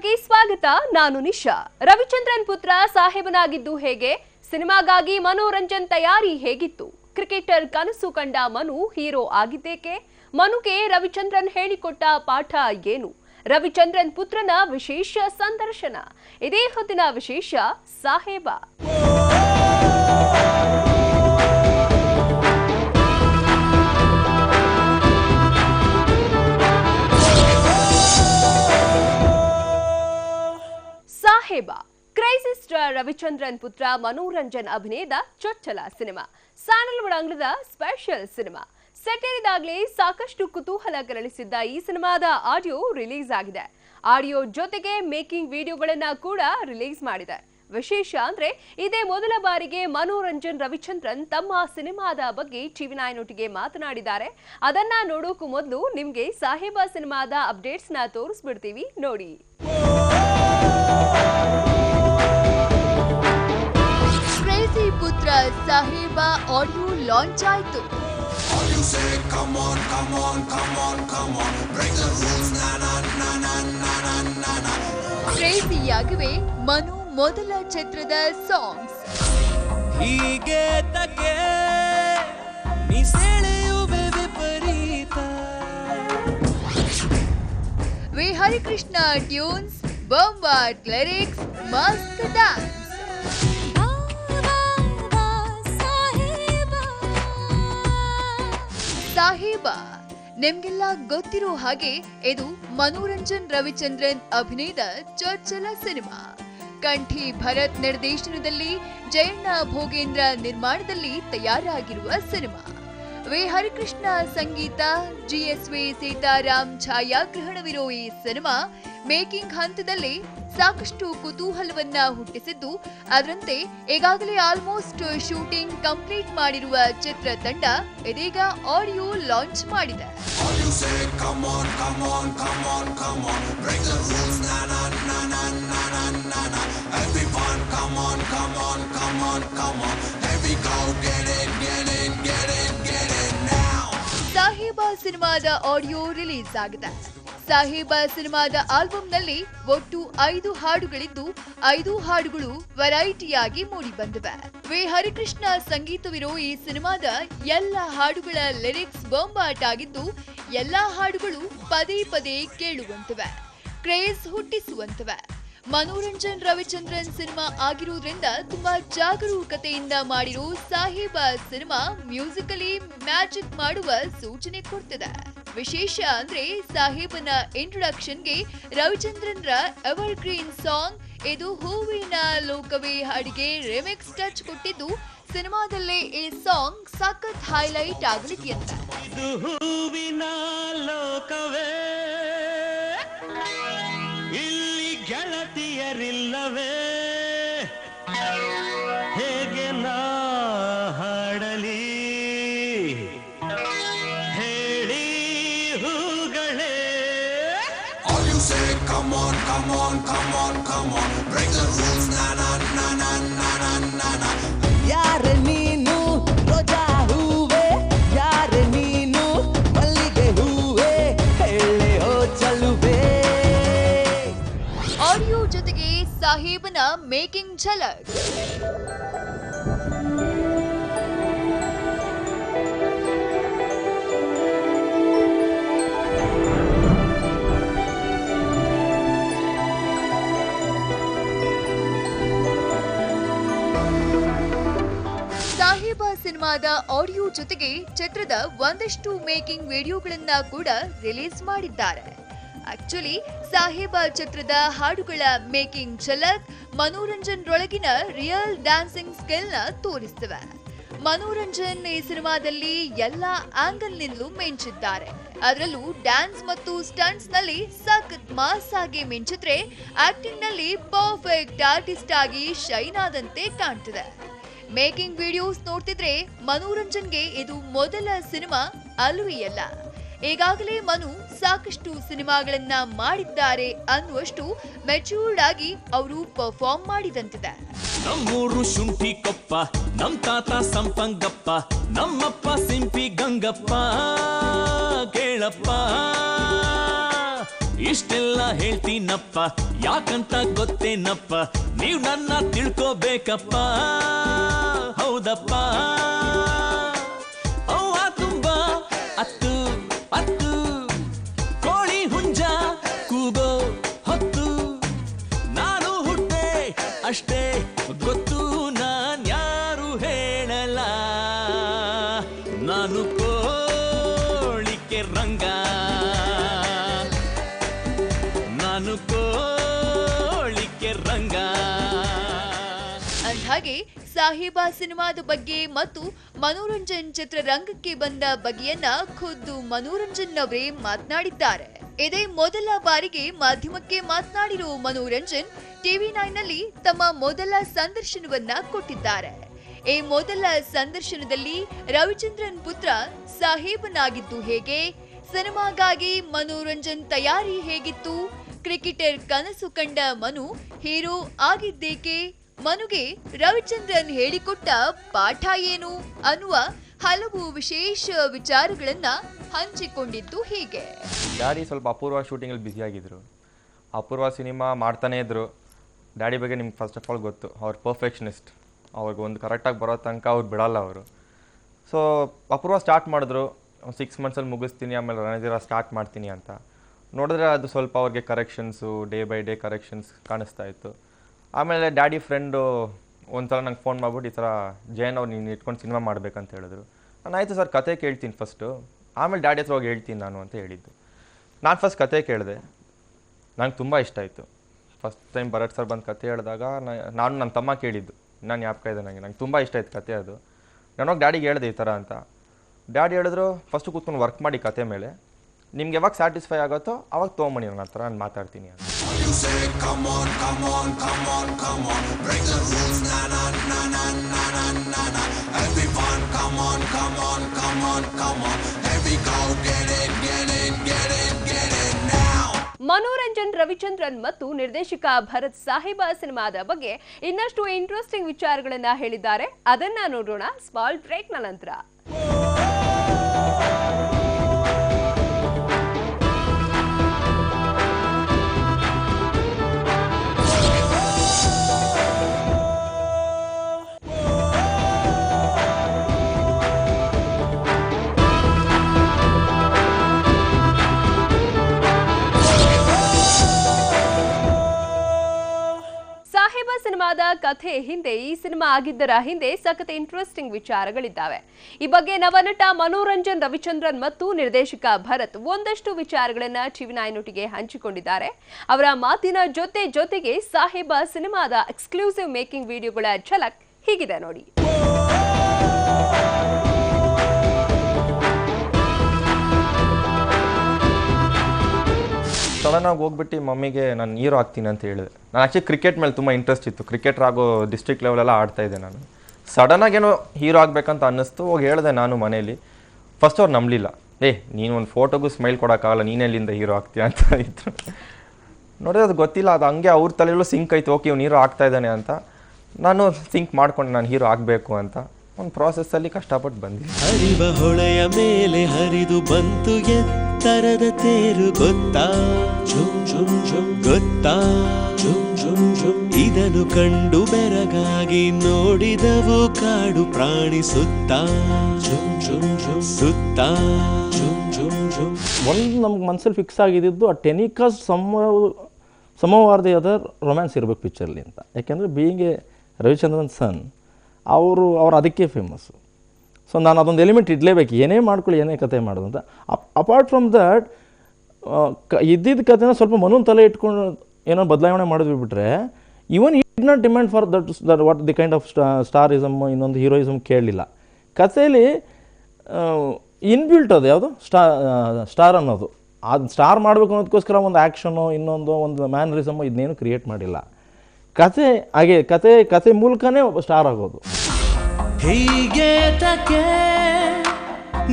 ಕಾರ್ಯಕ್ರಮಕ್ಕೆ ಸ್ವಾಗತ. ನಾನು ನಿಶಾ. ರವಿಚಂದ್ರನ್ ಪುತ್ರ ಸಾಹೇಬನಾಗಿದ್ದು ಹೇಗೆ? ಸಿನಿಮಾಗಾಗಿ ಮನೋರಂಜನ್ ತಯಾರಿ ಹೇಗಿತ್ತು? ಕ್ರಿಕೆಟರ್ ಕನಸು ಕಂಡ ಮನು ಹೀರೋ ಆಗಿದ್ದೇಕೆ? ಮನುಗೆ ರವಿಚಂದ್ರನ್ ಹೇಳಿಕೊಟ್ಟ ಪಾಠ ಏನು? ರವಿಚಂದ್ರನ್ ಪುತ್ರನ ವಿಶೇಷ ಸಂದರ್ಶನ. ಇದೇ ಹೊತ್ತಿನ ವಿಶೇಷ, ಸಾಹೇಬ. ಸಾಹೇಬ ಕ್ರೈಸಿ ಸ್ಟಾರ್ ರವಿಚಂದ್ರನ್ ಪುತ್ರ ಮನೋರಂಜನ್ ಅಭಿನಯದ ಚೊಚ್ಚಲ ಸಿನಿಮಾ ಸಾನಲ್ ಅಂಗಳದ ಸ್ಪೆಷಲ್ ಸಿನಿಮಾ. ಸೆಟ್ಟೇರಿದಾಗಲೇ ಸಾಕಷ್ಟು ಕುತೂಹಲ ಕೆರಳಿಸಿದ್ದ ಈ ಸಿನಿಮಾದ ಆಡಿಯೋ ರಿಲೀಸ್ ಆಗಿದೆ. ಆಡಿಯೋ ಜೊತೆಗೆ ಮೇಕಿಂಗ್ ವಿಡಿಯೋಗಳನ್ನ ಕೂಡ ರಿಲೀಸ್ ಮಾಡಿದೆ. ವಿಶೇಷ ಅಂದ್ರೆ ಇದೇ ಮೊದಲ ಬಾರಿಗೆ ಮನೋರಂಜನ್ ರವಿಚಂದ್ರನ್ ತಮ್ಮ ಸಿನಿಮಾದ ಬಗ್ಗೆ ಟಿವಿ ನೈನೊಟ್ಟಿಗೆ ಮಾತನಾಡಿದ್ದಾರೆ. ಅದನ್ನ ನೋಡೋಕು ಮೊದಲು ನಿಮ್ಗೆ ಸಾಹೇಬ ಸಿನಿಮಾದ ಅಪ್ಡೇಟ್ಸ್ನ ತೋರಿಸ್ಬಿಡ್ತೀವಿ ನೋಡಿ. ಕ್ರೇಜಿ ಪುತ್ರ ಸಾಹೇಬ ಆಡಿಯೋ ಲಾಂಚ್ ಆಯ್ತು. ಕ್ರೇಜಿಯಾಗಿವೆ ಮನು ಮೊದಲ ಚಿತ್ರದ ಸಾಂಗ್ಸ್ ಹೀಗೆ ತಗೆ ವಿಪರೀತ. ವಿ ಹರಿಕೃಷ್ಣ ಟ್ಯೂನ್ಸ್ ಬೊಂಬಾಟ್ ಲಿರಿಕ್ಸ್ ಮಸ್ತ್ ಡ್ಯಾನ್ಸ್ ಸಾಹೇಬಾ. ನಿಮ್ಗೆಲ್ಲ ಗೊತ್ತಿರೋ ಹಾಗೆ ಇದು ಮನೋರಂಜನ್ ರವಿಚಂದ್ರನ್ ಅಭಿನಯದ ಚೊಚ್ಚಲ ಸಿನಿಮಾ. ಕಂಠಿ ಭರತ್ ನಿರ್ದೇಶನದಲ್ಲಿ, ಜಯಣ್ಣ ಭೋಗೇಂದ್ರ ನಿರ್ಮಾಣದಲ್ಲಿ ತಯಾರಾಗಿರುವ ಸಿನಿಮಾ. ವಿ ಹರಿಕೃಷ್ಣ ಸಂಗೀತ ಜಿಎಸ್ವಿ ಸೀತಾರಾಮ್ ಛಾಯಾಗ್ರಹಣವಿರೋ ಈ ಸಿನಿಮಾ ಮೇಕಿಂಗ್ ಹಂತದಲ್ಲಿ ಸಾಕಷ್ಟು ಕುತೂಹಲವನ್ನ ಹುಟ್ಟಿಸಿದ್ದು, ಅದರಂತೆ ಈಗಾಗಲೇ ಆಲ್ಮೋಸ್ಟ್ ಶೂಟಿಂಗ್ ಕಂಪ್ಲೀಟ್ ಮಾಡಿರುವ ಚಿತ್ರತಂಡ ಇದೀಗ ಆಡಿಯೋ ಲಾಂಚ್ ಮಾಡಿದೆ. ಸಾಹೇಬ ಸಿನಿಮಾದ ಆಡಿಯೋ ರಿಲೀಸ್ ಆಗಿದೆ. ಸಾಹೇಬ ಸಿನಿಮಾದ ಆಲ್ಬಂನಲ್ಲಿ ಒಟ್ಟು ಐದು ಹಾಡುಗಳಿದ್ದು, ಐದು ಹಾಡುಗಳು ವೆರೈಟಿಯಾಗಿ ಮೂಡಿ ಬಂದಿವೆ ವಿ. ಹರಿಕೃಷ್ಣ ಸಂಗೀತವಿರೋ ಈ ಸಿನಿಮಾದ ಎಲ್ಲ ಹಾಡುಗಳ ಲಿರಿಕ್ಸ್ ಬೊಂಬಾಟ್ ಆಗಿದ್ದು, ಎಲ್ಲಾ ಹಾಡುಗಳು ಪದೇ ಪದೇ ಕೇಳುವಂತಿವೆ, ಕ್ರೇಜ್ ಹುಟ್ಟಿಸುವಂತಿವೆ. ಮನೋರಂಜನ್ ರವಿಚಂದ್ರನ್ ಸಿನಿಮಾ ಆಗಿರುವುದರಿಂದ ತುಂಬಾ ಜಾಗರೂಕತೆಯಿಂದ ಮಾಡಿರೋ ಸಾಹೇಬ ಸಿನಿಮಾ ಮ್ಯೂಸಿಕಲಿ ಮ್ಯಾಜಿಕ್ ಮಾಡುವ ಸೂಚನೆ ಕೊಡ್ತಿದೆ. ವಿಶೇಷ ಅಂದ್ರೆ ಸಾಹೇಬನ ಇಂಟ್ರೊಡಕ್ಷನ್ಗೆ ರವಿಚಂದ್ರನ್ರ ಎವರ್ ಗ್ರೀನ್ ಸಾಂಗ್ ಇದು ಹೂವಿನ ಲೋಕವೇ ಹಾಡಿಗೆ ರಿಮಿಕ್ಸ್ ಟಚ್ ಕೊಟ್ಟಿದ್ದು ಸಿನಿಮಾದಲ್ಲೇ ಈ ಸಾಂಗ್ ಸಖತ್ ಹೈಲೈಟ್ ಆಗಲಿದೆಯಂತೆ ಇದು ಹೂವಿನ ಲೋಕವೇ? ಇಲ್ಲಿ ಗೆಳತಿಯರಿಲ್ಲವೇ? come on, come on, come on, come on. Break the rules, na na na na na na na na. ಯಾರ ನೀನು ರೋಜಾ ಹೂವೆ ಯಾರ ನೀನು ಮಲ್ಲಿಗೆ ಹೂವೆ ಹೇಳೆ ಓ ಚಲುವೆ ಆಡಿಯೋ ಜೊತೆಗೆ ಸಾಹೇಬನ ಮೇಕಿಂಗ್ ಝಲಕ್ ಸಿನಿಮಾದ ಆಡಿಯೋ ಜೊತೆಗೆ ಚಿತ್ರದ ಒಂದಷ್ಟು ಮೇಕಿಂಗ್ ವಿಡಿಯೋಗಳನ್ನ ಕೂಡ ರಿಲೀಸ್ ಮಾಡಿದ್ದಾರೆ. ಆಕ್ಚುಲಿ ಸಾಹೇಬ ಚಿತ್ರದ ಹಾಡುಗಳ ಮೇಕಿಂಗ್ ಝಲಕ್ ಮನೋರಂಜನ್ ರೊಳಗಿನ ರಿಯಲ್ ಡ್ಯಾನ್ಸಿಂಗ್ ಸ್ಕಿಲ್ನ ತೋರಿಸ್ತವೆ. ಮನೋರಂಜನ್ ಈ ಸಿನಿಮಾದಲ್ಲಿ ಎಲ್ಲ ಆಂಗಲ್ ನಿಂದಲೂ ಮಿಂಚಿದ್ದಾರೆ. ಅದರಲ್ಲೂ ಡ್ಯಾನ್ಸ್ ಮತ್ತು ಸ್ಟಂಟ್ಸ್ನಲ್ಲಿ ಸಖತ್ ಮಾಸ್ ಆಗಿ ಮಿಂಚಿದ್ರೆ ಆಕ್ಟಿಂಗ್ನಲ್ಲಿ ಪರ್ಫೆಕ್ಟ್ ಆರ್ಟಿಸ್ಟ್ ಆಗಿ ಶೈನ್ ಆದಂತೆ ಕಾಣ್ತಿದೆ. ಮೇಕಿಂಗ್ ವಿಡಿಯೋಸ್ ನೋಡ್ತಿದ್ರೆ ಮನೋರಂಜನ್ಗೆ ಇದು ಮೊದಲ ಸಿನಿಮಾ ಅಲ್ಲ ಈಗಾಗಲೇ ಮನು ಸಾಕಷ್ಟು ಸಿನಿಮಾಗಳನ್ನ ಮಾಡಿದ್ದಾರೆ ಅನ್ನುವಷ್ಟು ಮೆಚೂರ್ಡ್ ಆಗಿ ಅವರು ಪರ್ಫಾರ್ಮ್ ಮಾಡಿದಂತಿದೆ. ನಮ್ಮೂರು ಶುಂಠಿ ಕೊಪ್ಪ, ನಮ್ ತಾತ ಸಂಪಂಗಪ್ಪ, ನಮ್ಮಪ್ಪ ಸಿಂಪಿ ಗಂಗಪ್ಪ, ಕೇಳಪ್ಪ. ಇಷ್ಟೆಲ್ಲ ಹೇಳ್ತೀನಪ್ಪ ಯಾಕಂತ ಗೊತ್ತೇನಪ್ಪ? ನೀವ್ ನನ್ನ ತಿಳ್ಕೋಬೇಕಪ್ಪ. ಹೌದಪ್ಪ. ಸಾಹೇಬ ಸಿನಿಮಾದ ಬಗ್ಗೆ ಮತ್ತು ಮನೋರಂಜನ್ ಚಿತ್ರರಂಗಕ್ಕೆ ಬಂದ ಬಗೆಯನ್ನ ಖುದ್ದು ಮನೋರಂಜನ್ ಅವರೇ ಮಾತನಾಡಿದ್ದಾರೆ. ಇದೇ ಮೊದಲ ಬಾರಿಗೆ ಮಾಧ್ಯಮಕ್ಕೆ ಮಾತನಾಡಿರೋ ಮನೋರಂಜನ್ ಟಿವಿ ನೈನ್ನಲ್ಲಿ ತಮ್ಮ ಮೊದಲ ಸಂದರ್ಶನವನ್ನ ಕೊಟ್ಟಿದ್ದಾರೆ. ಈ ಮೊದಲ ಸಂದರ್ಶನದಲ್ಲಿ ರವಿಚಂದ್ರನ್ ಪುತ್ರ ಸಾಹೇಬನಾಗಿದ್ದು ಹೇಗೆ? ಸಿನಿಮಾಗಾಗಿ ಮನೋರಂಜನ್ ತಯಾರಿ ಹೇಗಿತ್ತು? ಕ್ರಿಕೆಟರ್ ಕನಸು ಕಂಡ ಮನು ಹೀರೋ ಆಗಿದ್ದೇಕೆ? ಮನುಗೆ ರವಿಚಂದ್ರನ್ ಹೇಳಿಕೊಟ್ಟ ಪಾಠ ಏನು ಅನ್ನುವ ಹಲವು ವಿಶೇಷ ವಿಚಾರಗಳನ್ನ ಹಂಚಿಕೊಂಡಿದ್ದು ಹೀಗೆ. ಡ್ಯಾಡಿ ಸ್ವಲ್ಪ ಅಪೂರ್ವ ಶೂಟಿಂಗಲ್ಲಿ ಆಗಿದ್ರು. ಅಪೂರ್ವ ಸಿನಿಮಾ ಮಾಡ್ತಾನೇ ಇದ್ರು. ಡ್ಯಾಡಿ ಬಗ್ಗೆ ನಿಮ್ಗೆ ಫಸ್ಟ್ ಆಫ್ ಆಲ್ ಗೊತ್ತು, ಅವ್ರ ಪರ್ಫೆಕ್ಷನಿಸ್ಟ್ ಅವ್ರಿಗೆ ಒಂದು ಕರೆಕ್ಟಾಗಿ ಬರೋ ತನಕ ಅವ್ರು ಬಿಡಲ್ಲ ಅವರು. ಸೊ ಅಪೂರ್ವ ಸ್ಟಾರ್ಟ್ ಮಾಡಿದ್ರು. ಸಿಕ್ಸ್ ಮಂತ್ಸಲ್ಲಿ ಮುಗಿಸ್ತೀನಿ, ಆಮೇಲೆ ರಣಜೀರ ಸ್ಟಾರ್ಟ್ ಮಾಡ್ತೀನಿ ಅಂತ. ನೋಡಿದ್ರೆ ಅದು ಸ್ವಲ್ಪ ಅವ್ರಿಗೆ corrections day by day corrections ಕಾಣಿಸ್ತಾ ಇತ್ತು. ಆಮೇಲೆ ಡ್ಯಾಡಿ ಫ್ರೆಂಡು ಒಂದ್ಸಲ ನಂಗೆ ಫೋನ್ ಮಾಡ್ಬಿಟ್ಟು ಈ ಥರ ಜಯನ್ ಅವ್ರು ನೀನು ಇಟ್ಕೊಂಡು ಸಿನಿಮಾ ಮಾಡ್ಬೇಕಂತ ಹೇಳಿದ್ರು. ನಾನು ಆಯಿತು ಸರ್, ಕತೆ ಕೇಳ್ತೀನಿ ಫಸ್ಟು ಆಮೇಲೆ ಡ್ಯಾಡಿ ಹತ್ರ ಹೋಗಿ ಹೇಳ್ತೀನಿ ನಾನು ಅಂತ ಹೇಳಿದ್ದು. ನಾನು ಫಸ್ಟ್ ಕತೆ ಕೇಳಿದೆ. ನಂಗೆ ತುಂಬ ಇಷ್ಟ ಆಯಿತು. ಫಸ್ಟ್ ಟೈಮ್ ಭರತ್ ಸರ್ ಬಂದು ಕತೆ ಹೇಳಿದಾಗ ನಾನು ನನ್ನ ತಮ್ಮ ಕೇಳಿದ್ದು. ನಾನು ಯಾಪ್ಕ ಇದೆ ನನಗೆ ನಂಗೆ ತುಂಬ ಇಷ್ಟ ಆಯ್ತು ಕತೆ ಅದು. ನಾನು ಡ್ಯಾಡಿಗೆ ಹೇಳಿದೆ ಈ ಥರ ಅಂತ. ಡ್ಯಾಡಿ ಹೇಳಿದ್ರು ಫಸ್ಟು ಕೂತ್ಕೊಂಡು ವರ್ಕ್ ಮಾಡಿ ಕತೆ ಮೇಲೆ. ನಿಮ್ಗೆ ಯಾವಾಗ ಸ್ಯಾಟಿಸ್ಫೈ ಆಗುತ್ತೋ ಅವಾಗ ತೊಗೊಂಬನಿ ನನ್ನ ಹತ್ರ ನಾನು ಮಾತಾಡ್ತೀನಿ ಅಂತ. Say, come on, come on, come on, come on. Break the rules, na na na na na na na na. Everyone, come on, come on, come on, come on. Here we go, get it, get it, get it, get it now. Manoranjan Ravichandran ಮತ್ತು ನಿರ್ದೇಶಕ ಭರತ್ ಸಾಹಿಬ ಸಿನಿಮಾದ ಬಗ್ಗೆ ಇನ್ನಷ್ಟು interesting ವಿಚಾರಗಳನ್ನ ಹೇಳಿದ್ದಾರೆ ಅದನ್ನ ನೋಡೋಣ small ಬ್ರೇಕ್ನ ನಂತರ ಸಿನಿಮಾದ ಕಥೆ ಹಿಂದೆ, ಈ ಸಿನಿಮಾ ಆಗಿದ್ದರ ಹಿಂದೆ ಸಖತ್ ಇಂಟ್ರೆಸ್ಟಿಂಗ್ ವಿಚಾರಗಳಿದ್ದಾವೆ. ಈ ಬಗ್ಗೆ ನವನಟ ಮನೋರಂಜನ್ ರವಿಚಂದ್ರನ್ ಮತ್ತು ನಿರ್ದೇಶಕ ಭರತ್ ಒಂದಷ್ಟು ವಿಚಾರಗಳನ್ನ ಚಿವಿನಾಯ್ನೊಟ್ಟಿಗೆ ಹಂಚಿಕೊಂಡಿದ್ದಾರೆ. ಅವರ ಮಾತಿನ ಜೊತೆ ಜೊತೆಗೆ ಸಾಹೇಬ ಸಿನಿಮಾದ ಎಕ್ಸ್ಕ್ಲೂಸಿವ್ ಮೇಕಿಂಗ್ ವಿಡಿಯೋಗಳ ಝಲಕ್ ಹೀಗಿದೆ ನೋಡಿ. ಸಡನ್ನಾಗಿ ಹೋಗ್ಬಿಟ್ಟು ಮಮ್ಮಿಗೆ ನಾನು ಹೀರೋ ಹಾಕ್ತೀನಿ ಅಂತ ಹೇಳಿದೆ. ನಾನು ಆ್ಯಕ್ಚುಲಿ ಕ್ರಿಕೆಟ್ ಮೇಲೆ ತುಂಬ ಇಂಟ್ರೆಸ್ಟ್ ಇತ್ತು. ಕ್ರಿಕೆಟರ್ ಆಗೋ ಡಿಸ್ಟ್ರಿಕ್ಟ್ ಲೆವೆಲೆಲ್ಲ ಆಡ್ತಾ ಇದ್ದೆ ನಾನು. ಸಡನ್ನಾಗಿ ಏನೋ ಹೀರೋ ಆಗಬೇಕಂತ ಅನ್ನಿಸ್ತು. ಹೋಗಿ ಹೇಳಿದೆ ನಾನು ಮನೇಲಿ ಫಸ್ಟ್ ಅವ್ರು ನಂಬಲಿಲ್ಲ. ಏ, ನೀನು ಒಂದು ಫೋಟೋಗೂ ಸ್ಮೈಲ್ ಕೊಡೋಕ್ಕಾಗಲ್ಲ. ನೀನೆಲ್ಲಿಂದ ಹೀರೋ ಆಗ್ತೀಯ? ಅಂತ ಇದ್ರು. ನೋಡಿದ್ರೆ ಅದು ಗೊತ್ತಿಲ್ಲ. ಅದು ಹಂಗೆ ಅವ್ರ ತಲೆಯಲ್ಲೂ ಸಿಂಕ್ ಆಯ್ತು ಓಕೆ, ಇವ್ನು ಹೀರೋ ಆಗ್ತಾ ಇದ್ದಾನೆ ಅಂತ. ನಾನು ಸಿಂಕ್ ಮಾಡ್ಕೊಂಡು ನಾನು ಹೀರೋ ಆಗಬೇಕು ಅಂತ. ಒಂದು ಪ್ರಾಸೆಸ್ಸಲ್ಲಿ ಕಷ್ಟಪಟ್ಟು ಬಂದಿದ್ದೆ ಹರಿವ ಹೊಳೆಯ ಮೇಲೆ ಹರಿದು ಬಂತು ಎತ್ತರದ ತೇರು ಗೊತ್ತಾ? ಝುಂ ಝುಂ ಝುಂ ಗೊತ್ತಾ? ಝುಂ ಝುಂ ಝುಂ ಇದನ್ನು ಕಂಡು ಬೆರಗಾಗಿ ನೋಡಿದವು ಕಾಡು ಪ್ರಾಣಿ ಸುತ್ತ? ಝುಂ ಝುಂ ಝುಂ ಸುತ್ತ? ಝುಂ ಝುಂ ಝುಂ ಒಂದು ನಮ್ಗೆ ಮನಸ್ಸಲ್ಲಿ ಫಿಕ್ಸ್ ಆಗಿದ್ದು ಆ ಟೆನಿಕಾಸ್ ಸಮ ಅದರ್ ರೊಮ್ಯಾನ್ಸ್ ಇರಬೇಕು ಪಿಕ್ಚರ್ಲಿ ಅಂತ. ಯಾಕೆಂದರೆ ಬೀಯಿಂಗ್ ಎ ರವಿಚಂದ್ರನ್ ಸನ್ ಅವರು, ಅವ್ರು ಅದಕ್ಕೆ ಫೇಮಸ್ಸು ಸೊ ನಾನು ಅದೊಂದು ಎಲಿಮೆಂಟ್ ಇಡಲೇಬೇಕು. ಏನೇ ಮಾಡ್ಕೊಳ್ಳಿ, ಏನೇ ಕತೆ ಮಾಡೋದು ಅಂತ. ಅಪಾರ್ಟ್ ಫ್ರಮ್ ದಟ್ ಕ, ಇದ್ದಿದ್ದ ಕತೆನ ಸ್ವಲ್ಪ ಮನೋನ್ ತಲೆ ಇಟ್ಕೊಂಡು ಏನೋ ಬದಲಾವಣೆ ಮಾಡಿದ್ವಿ ಬಿಟ್ಟರೆ even it not demand for that that what the kind of starism ಇನ್ನೊಂದು ಹೀರೋಯಿಸಮ್ ಕೇಳಲಿಲ್ಲ ಕಥೆಯಲ್ಲಿ ಇನ್ಬಿಲ್ಟ್ ಅದು, ಯಾವುದು? ಸ್ಟಾ ಸ್ಟಾರ್ ಅನ್ನೋದು. ಅದು ಸ್ಟಾರ್ ಮಾಡಬೇಕು ಅನ್ನೋದಕ್ಕೋಸ್ಕರ ಒಂದು ಆ್ಯಕ್ಷನು ಇನ್ನೊಂದು ಒಂದು ಮ್ಯಾನರಿಸಮು ಇದನ್ನೇನು ಕ್ರಿಯೇಟ್ ಮಾಡಿಲ್ಲ. ಕತೆ ಹಾಗೆ ಕತೆ ಕತೆ ಮೂಲಕನೇ ಸ್ಟಾರ್ ಆಗೋದು. ಹೀಗೆ ತಕ್ಕೆ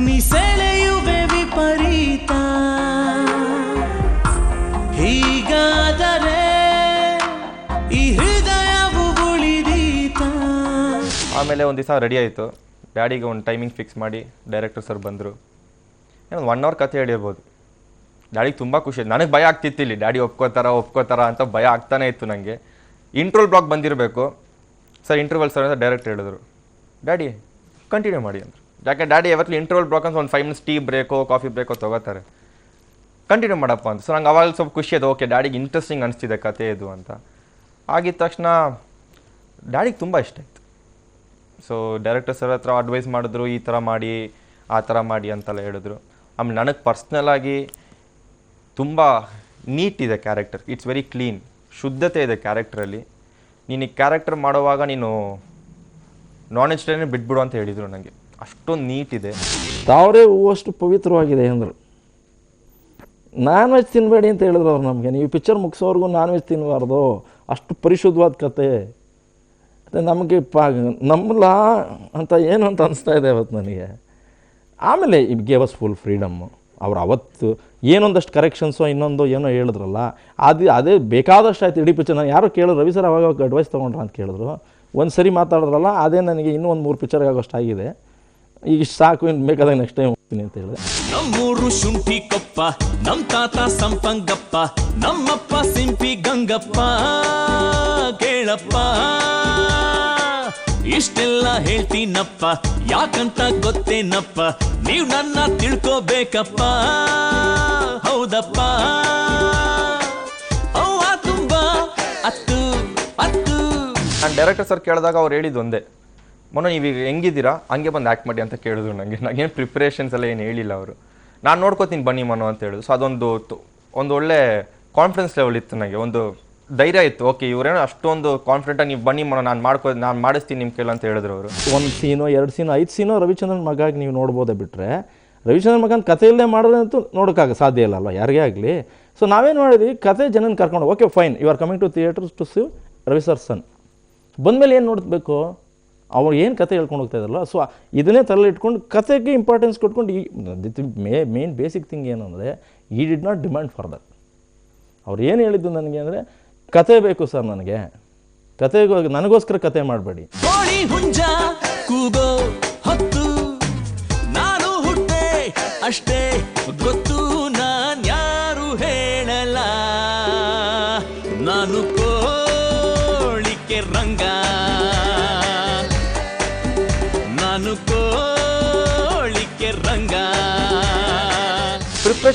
ನೀ ಸೆಳೆಯುವೆ ವಿಪರೀತ. ಹೀಗಾದರೆ ಈ ಹೃದಯವು ಉಳಿದೀತ. ಆಮೇಲೆ ಒಂದು ದಿವಸ ರೆಡಿ ಆಯಿತು. ಡ್ಯಾಡಿಗೆ ಒಂದು ಟೈಮಿಂಗ್ ಫಿಕ್ಸ್ ಮಾಡಿ ಡೈರೆಕ್ಟರ್ ಸರ್ ಬಂದರು. ಏನೊಂದು ಒನ್ ಅವರ್ ಕತೆ ಹೇಳಿರ್ಬೋದು ಡ್ಯಾಡಿಗೆ ತುಂಬ ಖುಷಿ ಆಯ್ತು. ನನಗೆ ಭಯ ಆಗ್ತಿತ್ತು ಇಲ್ಲಿ. ಡ್ಯಾಡಿ ಒಪ್ಕೋತಾರ ಒಪ್ಕೋತಾರ ಅಂತ ಭಯ ಆಗ್ತಾನೆ ಇತ್ತು ನನಗೆ ಇಂಟ್ರೋಲ್ ಬ್ಲಾಕ್ ಬಂದಿರಬೇಕು. ಸರ್ ಇಂಟರ್ವಲ್ ಸರ್ ಅಂತ ಡೈರೆಕ್ಟ್ ಹೇಳಿದ್ರು. ಡ್ಯಾಡಿ ಕಂಟಿನ್ಯೂ ಮಾಡಿ ಅಂದರು. ಯಾಕೆ ಡ್ಯಾಡಿ ಯಾವತ್ತೂ ಇಂಟರ್ವಲ್ ಬ್ರೋಕನ್ಸ್ ಒಂದು ಫೈವ್ ಮಿನಿಟ್ಸ್ ಟೀ ಬ್ರೇಕೋ ಕಾಫಿ ಬ್ರೇಕೋ ತೊಗೋತಾರೆ. ಕಂಟಿನ್ಯೂ ಮಾಡಪ್ಪ ಅಂತ ಸೊ ನಂಗೆ ಅವಾಗ ಸ್ವಲ್ಪ ಖುಷಿ ಅದು ಓಕೆ ಡ್ಯಾಡಿಗೆ ಇಂಟ್ರೆಸ್ಟಿಂಗ್ ಅನಿಸ್ತಿದೆ ಕತೆ ಇದು ಅಂತ. ಆಗಿದ ತಕ್ಷಣ ಡ್ಯಾಡಿಗೆ ತುಂಬ ಇಷ್ಟ ಆಯಿತು. ಸೊ ಡೈರೆಕ್ಟರ್ ಸರ್ ಹತ್ರ ಅಡ್ವೈಸ್ ಮಾಡಿದ್ರು, ಈ ಥರ ಮಾಡಿ, ಆ ಥರ ಮಾಡಿ ಅಂತೆಲ್ಲ ಹೇಳಿದ್ರು. ಆಮೇಲೆ ನನಗೆ ಪರ್ಸ್ನಲಾಗಿ ತುಂಬ ನೀಟ್ ಇದೆ ಕ್ಯಾರೆಕ್ಟರ್ ಇಟ್ಸ್ ವೆರಿ ಕ್ಲೀನ್ ಶುದ್ಧತೆ ಇದೆ ಕ್ಯಾರೆಕ್ಟ್ರಲ್ಲಿ ನೀನು ಕ್ಯಾರೆಕ್ಟರ್ ಮಾಡುವಾಗ ನೀನು ನಾನ್ ವೆಜಿಟೇರಿಯನ್ ಬಿಟ್ಬಿಡು ಅಂತ ಹೇಳಿದರು ನನಗೆ ಅಷ್ಟೊಂದು ನೀಟ್ ಇದೆ. ತಾವರೇ ಹೂವಷ್ಟು ಪವಿತ್ರವಾಗಿದೆ ಅಂದರು ನಾನ್ ವೆಜ್ ತಿನ್ನಬೇಡಿ ಅಂತ ಹೇಳಿದ್ರು ಅವ್ರು ನಮಗೆ. ನೀವು ಪಿಕ್ಚರ್ ಮುಗಿಸೋವರೆಗೂ ನಾನ್ ವೆಜ್ ತಿನ್ನಬಾರ್ದು ಅಷ್ಟು ಪರಿಶುದ್ಧವಾದ ಕತೆ. ನಮಗೆ ಪಾ ನಂಬಲ್ಲ ಅಂತ ಏನು ಅಂತ ಅನಿಸ್ತಾ ಇದೆ ಅವತ್ತು ನನಗೆ. ಆಮೇಲೆ it gave us full freedom ಅವ್ರು ಅವತ್ತು ಏನೊಂದಷ್ಟು ಕರೆಕ್ಷನ್ಸೋ ಇನ್ನೊಂದು ಏನೋ ಹೇಳಿದ್ರಲ್ಲ, ಅದು, ಅದೇ ಬೇಕಾದಷ್ಟು ಆಯ್ತು ಇಡೀ ಪಿಕ್ಚರ್ ನಾನು ಯಾರೋ ಕೇಳಿದ್ರು ರವಿ ಸರ್ ಅವಾಗ ಅಡ್ವೈಸ್ ತೊಗೊಂಡ್ರ ಅಂತ ಕೇಳಿದ್ರು. ಒಂದು ಸರಿ ಮಾತಾಡಿದ್ರಲ್ಲ, ಅದೇ ನನಗೆ ಇನ್ನೂ ಒಂದು ಮೂರು ಪಿಕ್ಚರ್ಗೆ ಆಗೋಷ್ಟು ಆಗಿದೆ. ಈಗ ಸಾಕು ಇನ್ನು ಬೇಕಾದಾಗ ನೆಕ್ಸ್ಟ್ ಟೈಮ್ ಹೋಗ್ತೀನಿ ಅಂತ ಹೇಳಿದೆ. ನಮ್ಮೂರು ಶುಂಠಿ ಕೊಪ್ಪ ನಮ್ಮ ತಾತ ಸಂಪಂಗಪ್ಪ, ನಮ್ಮಪ್ಪ ಸಿಂಪಿ ಗಂಗಪ್ಪ, ಕೇಳಪ್ಪ. ಇಷ್ಟೆಲ್ಲ ಹೇಳ್ತೀನಪ್ಪ, ಯಾಕಂತ ಗೊತ್ತೇನಪ್ಪ, ನೀವು ನನ್ನ ತಿಳ್ಕೋಬೇಕಪ್ಪ. ಹೌದಪ್ಪ. ನಾನು ಡೈರೆಕ್ಟರ್ ಸರ್ ಕೇಳಿದಾಗ ಅವ್ರು ಹೇಳಿದ್ದು ಒಂದೇ. ನೀವು ಈಗ ಹೆಂಗಿದ್ದೀರಾ? ಹಂಗೆ ಬಂದು ಆ್ಯಕ್ಟ್ ಮಾಡಿ ಅಂತ ಕೇಳಿದ್ರು ನನಗೆ ನನಗೇನು ಪ್ರಿಪ್ರೇಷನ್ಸ್ ಎಲ್ಲ ಏನು ಹೇಳಿಲ್ಲ ಅವರು. ನಾನು ನೋಡ್ಕೋತೀನಿ ಬನ್ನಿ ಮನೋ ಅಂತ ಹೇಳಿದ್ರು. ಸೊ ಅದೊಂದು ಒಂದು ಒಳ್ಳೆ ಕಾನ್ಫಿಡೆನ್ಸ್ ಲೆವೆಲ್ ಇತ್ತು ನನಗೆ ಒಂದು ಧೈರ್ಯ ಇತ್ತು. ಓಕೆ ಇವರೇನೋ ಅಷ್ಟೊಂದು ಕಾನ್ಫಿಡೆಂಟಾಗಿ ನೀವು ಬನ್ನಿ ಮನೋ, ನಾನು ಮಾಡ್ಕೋ, ನಾನು ಮಾಡಿಸ್ತೀನಿ ನಿಮ್ಮ ಕೈಲಿ ಅಂತ ಹೇಳಿದ್ರು ಅವರು. ಒಂದು ಸೀನು, ಎರಡು ಸೀನು, ಐದು ಸೀನು ರವಿಚಂದ್ರನ್ ಮಗಾಗಿ ನೀವು ನೋಡ್ಬೋದೇ ಬಿಟ್ಟರೆ ರವಿಚಂದ್ರನ್ ಮಗನ ಕಥೆಯಲ್ಲೇ ಮಾಡೋದಂತೂ ನೋಡೋಕ್ಕಾಗ ಸಾಧ್ಯ ಇಲ್ಲ ಅಲ್ವಾ? ಯಾರಿಗೇ ಆಗಲಿ. ಸೊ ನಾವೇನು ಮಾಡಿದ್ವಿ? ಕತೆ ಜನನ ಕರ್ಕೊಂಡು okay fine you are coming to theatres to ಸಿವ್ Ravi sir son ಬಂದಮೇಲೆ ಏನು ನೋಡಬೇಕು? ಅವ್ರು ಏನು ಕತೆ ಹೇಳ್ಕೊಂಡು ಹೋಗ್ತಾ ಇದ್ರಲ್ಲ ಸೊ ಇದನ್ನೇ ತಲೆಯಲ್ಲಿ ಇಟ್ಕೊಂಡು ಕತೆಗೆ ಇಂಪಾರ್ಟೆನ್ಸ್ ಕೊಟ್ಕೊಂಡು ಈ ಮೇ ಮೇನ್ ಬೇಸಿಕ್ ಥಿಂಗ್ ಏನು ಅಂದರೆ ಈ did not demand for that ಅವ್ರು ಏನು ಹೇಳಿದ್ದು ನನಗೆ ಅಂದರೆ, ಕತೆ ಬೇಕು ಸರ್ ನನಗೆ. ಕತೆಗೋಗಿ ನನಗೋಸ್ಕರ ಕತೆ ಮಾಡಬೇಡಿ. ಹೊತ್ತು, ನಾನು